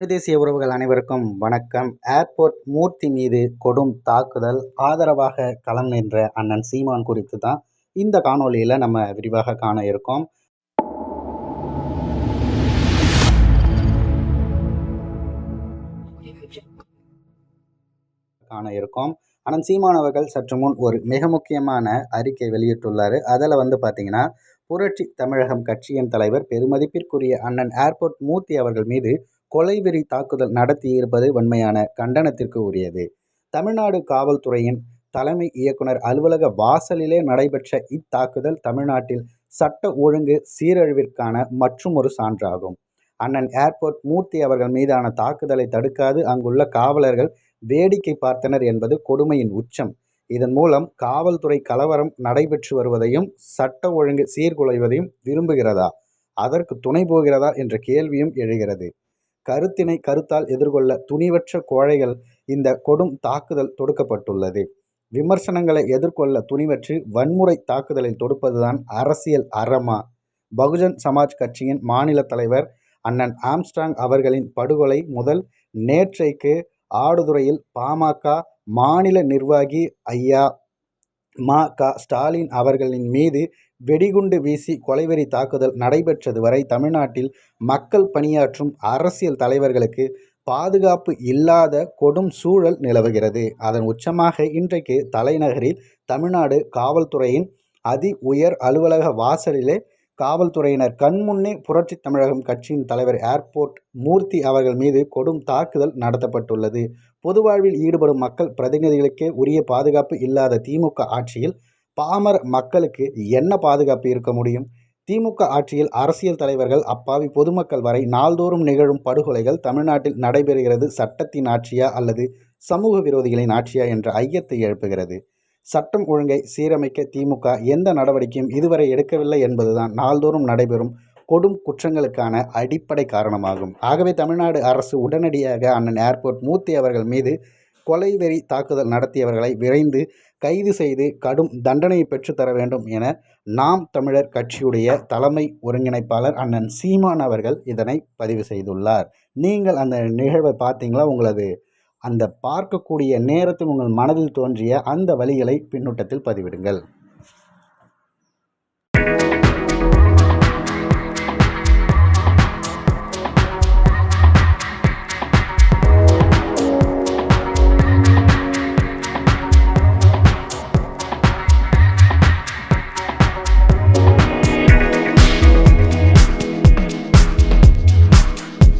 தேசிய உறவுகள் அனைவருக்கும் வணக்கம். ஏர்போர்ட் மூர்த்தி மீது கொடும் தாக்குதல் ஆதரவாக களம் நின்ற அண்ணன் சீமான் குறித்து தான் இந்த காணொளியில் நம்ம விரிவாக காண இருக்கோம். காண இருக்கோம். அண்ணன் சீமான் அவர்கள் சற்று முன் ஒரு மிக முக்கியமான அறிக்கை வெளியிட்டுள்ளார். அதில் வந்து பார்த்தீங்கன்னா புரட்சி தமிழகம் கட்சியின் தலைவர் பெருமதிப்பிற்குரிய அண்ணன் ஏர்போர்ட் மூர்த்தி அவர்கள் மீது கொலைவெறி தாக்குதல் நடத்தியிருப்பது வன்மையான கண்டனத்திற்கு உரியது. தமிழ்நாடு காவல்துறையின் தலைமை இயக்குனர் அலுவலக வாசலிலே நடைபெற்ற இத்தாக்குதல் தமிழ்நாட்டில் சட்ட ஒழுங்கு சீரழிவிற்கான மற்றும் ஒரு சான்றாகும். அண்ணன் ஏர்போர்ட் மூர்த்தி அவர்கள் மீதான தாக்குதலை தடுக்காது அங்குள்ள காவலர்கள் வேடிக்கை பார்த்தனர் என்பது கொடுமையின் உச்சம். இதன் மூலம் காவல்துறை கலவரம் நடைபெற்று வருவதையும் சட்ட ஒழுங்கு சீர்குலைவதையும் விரும்புகிறதா? அதற்கு துணை போகிறதா? என்ற கேள்வியும் எழுகிறது. கருத்தினை கருத்தால் எதிர்கொள்ள துணிவற்ற கோழைகள் இந்த கொடும் தாக்குதல் தொடுக்கப்பட்டுள்ளது. விமர்சனங்களை எதிர்கொள்ள துணிவற்று வன்முறை தாக்குதலை தொடுப்பதுதான் அரசியல் அறமா? பகுஜன் சமாஜ் கட்சியின் மாநில தலைவர் அண்ணன் ஆம்ஸ்டாங் அவர்களின் படுகொலை முதல் நேற்றைக்கு ஆடுதுறையில் பாமக மாநில நிர்வாகி ஐயா மா க ஸ்டாலின் அவர்களின் மீது வெடிகுண்டு வீசி கொலைவெறி தாக்குதல் நடைபெற்றது வரை தமிழ்நாட்டில் மக்கள் பணியாற்றும் அரசியல் தலைவர்களுக்கு பாதுகாப்பு இல்லாத கொடும் சூழல் நிலவுகிறது. அதன் உச்சமாக இன்றைக்கு தலைநகரில் தமிழ்நாடு காவல்துறையின் அதி உயர் அலுவலக வாசலிலே காவல்துறையினர் கண்முன்னே புரட்சி தமிழகம் கட்சியின் தலைவர் ஏர்போர்ட் மூர்த்தி அவர்கள் மீது கொடும் தாக்குதல் நடத்தப்பட்டுள்ளது. பொதுவாழ்வில் ஈடுபடும் மக்கள் பிரதிநிதிகளுக்கே உரிய பாதுகாப்பு இல்லாத திமுக ஆட்சியில் பாமர மக்களுக்கு என்ன பாதுகாப்பு இருக்க முடியும்? திமுக ஆட்சியில் அரசியல் தலைவர்கள் அப்பாவி பொதுமக்கள் வரை நாள்தோறும் நிகழும் படுகொலைகள் தமிழ்நாட்டில் நடைபெறுகிறது சட்டத்தின் ஆட்சியா அல்லது சமூக விரோதிகளின் ஆட்சியா என்ற ஐயத்தை எழுப்புகிறது. சட்டம் ஒழுங்கை சீரமைக்க திமுக எந்த நடவடிக்கையும் இதுவரை எடுக்கவில்லை என்பதுதான் நாள்தோறும் நடைபெறும் கொடும் குற்றங்களுக்கான அடிப்படை காரணமாகும். ஆகவே தமிழ்நாடு அரசு உடனடியாக அண்ணன் ஏர்போர்ட் மூர்த்தி அவர்கள் மீது கொலைவெறி தாக்குதல் நடத்தியவர்களை விரைந்து கைது செய்து கடும் தண்டனையை பெற்றுத்தர வேண்டும் என நாம் தமிழர் கட்சியுடைய தலைமை ஒருங்கிணைப்பாளர் அண்ணன் சீமான் அவர்கள் இதனை பதிவு செய்துள்ளார். நீங்கள் அந்த நிகழ்வை பார்த்தீங்களா? உங்களது அந்த பார்க்கக்கூடிய நேரத்தில் உங்கள் மனதில் தோன்றிய அந்த வழிகளை பின்னூட்டத்தில் பதிவிடுங்கள்.